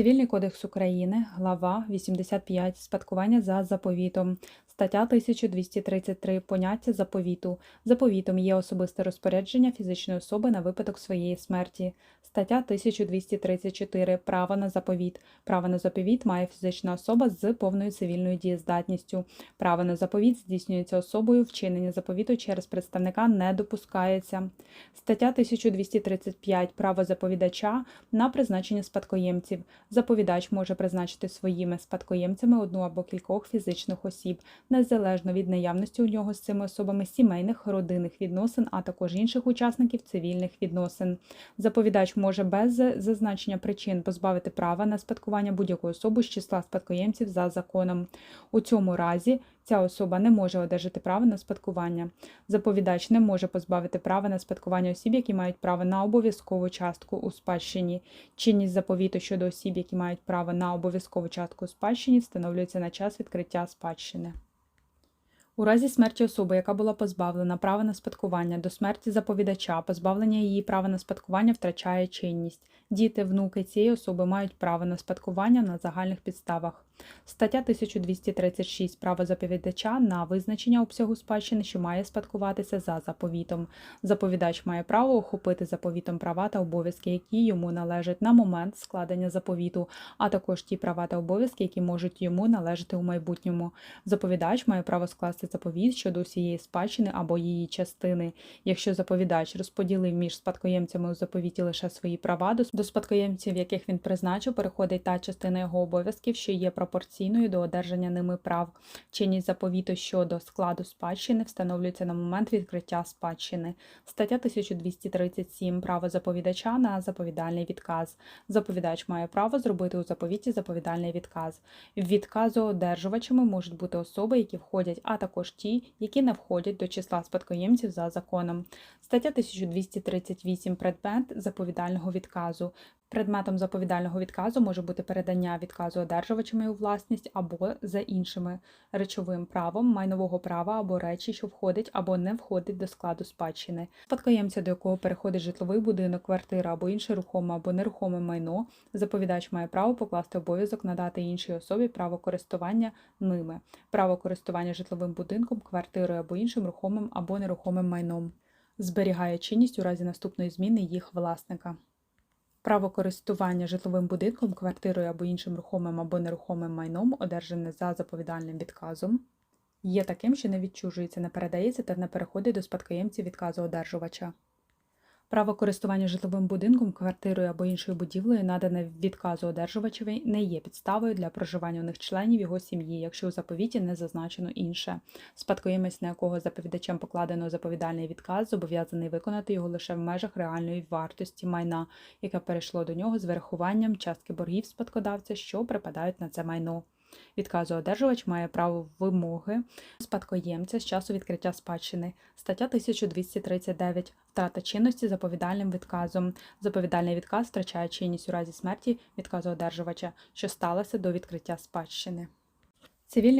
Цивільний кодекс України, глава 85, спадкування за заповітом, стаття 1233, поняття заповіту. Заповітом є особисте розпорядження фізичної особи на випадок своєї смерті. Стаття 1234, право на заповіт. Право на заповіт має фізична особа з повною цивільною дієздатністю. Право на заповіт здійснюється особою, вчинення заповіту через представника не допускається. Стаття 1235, право заповідача на призначення спадкоємців. Заповідач може призначити своїми спадкоємцями одну або кількох фізичних осіб, незалежно від наявності у нього з цими особами сімейних, родинних відносин, а також інших учасників цивільних відносин. Заповідач може без зазначення причин позбавити права на спадкування будь-яку особу з числа спадкоємців за законом. У цьому разі ця особа не може одержати право на спадкування. Заповідач не може позбавити права на спадкування осіб, які мають право на обов'язкову частку у спадщині. Чинність заповіту щодо осіб, які мають право на обов'язкову частку у спадщині, встановлюється на час відкриття спадщини. У разі смерті особи, яка була позбавлена права на спадкування до смерті заповідача, позбавлення її права на спадкування втрачає чинність. Діти, внуки цієї особи мають право на спадкування на загальних підставах. Стаття 1236 право заповідача на визначення обсягу спадщини, що має спадкуватися за заповітом. Заповідач має право охопити заповітом права та обов'язки, які йому належать на момент складення заповіту, а також ті права та обов'язки, які можуть йому належати у майбутньому. Заповідач має право скласти заповіт щодо усієї спадщини або її частини. Якщо заповідач розподілив між спадкоємцями у заповіті лише свої права, до спадкоємців, яких він призначив, переходить та частина його обов'язків, що є пропорційною до одержання ними прав. Чинність заповіту щодо складу спадщини встановлюється на момент відкриття спадщини. Стаття 1237. Право заповідача на заповідальний відказ. Заповідач має право зробити у заповіті заповідальний відказ. Відказоодержувачами можуть бути особи, які входять, а також ті, які не входять до числа спадкоємців за законом. Стаття 1238. Предмет заповідального відказу. Предметом заповідального відказу може бути передання відказу одержувачами у власність або за іншими речовим правом майнового права або речі, що входить або не входить до складу спадщини. Спадкоємця, до якого переходить житловий будинок, квартира або інше рухоме або нерухоме майно, заповідач має право покласти обов'язок надати іншій особі право користування ними, право користування житловим будинком, квартирою або іншим рухомим або нерухомим майном. Зберігає чинність у разі наступної зміни їх власника. Право користування житловим будинком, квартирою або іншим рухомим або нерухомим майном, одержане за заповідальним відказом, є таким, що не відчужується, не передається та не переходить до спадкоємців відказу одержувача. Право користування житловим будинком, квартирою або іншою будівлею, надане відказу одержувачеві, не є підставою для проживання у них членів його сім'ї, якщо у заповіті не зазначено інше. Спадкоємець, на якого заповідачем покладено заповідальний відказ, зобов'язаний виконати його лише в межах реальної вартості майна, яке перейшло до нього з вирахуванням частки боргів спадкодавця, що припадають на це майно. Відказоодержувач має право вимоги спадкоємця з часу відкриття спадщини. Стаття 1239. Втрата чинності заповідальним відказом. Заповідальний відказ втрачає чинність у разі смерті відказоодержувача, що сталося до відкриття спадщини. Цивільний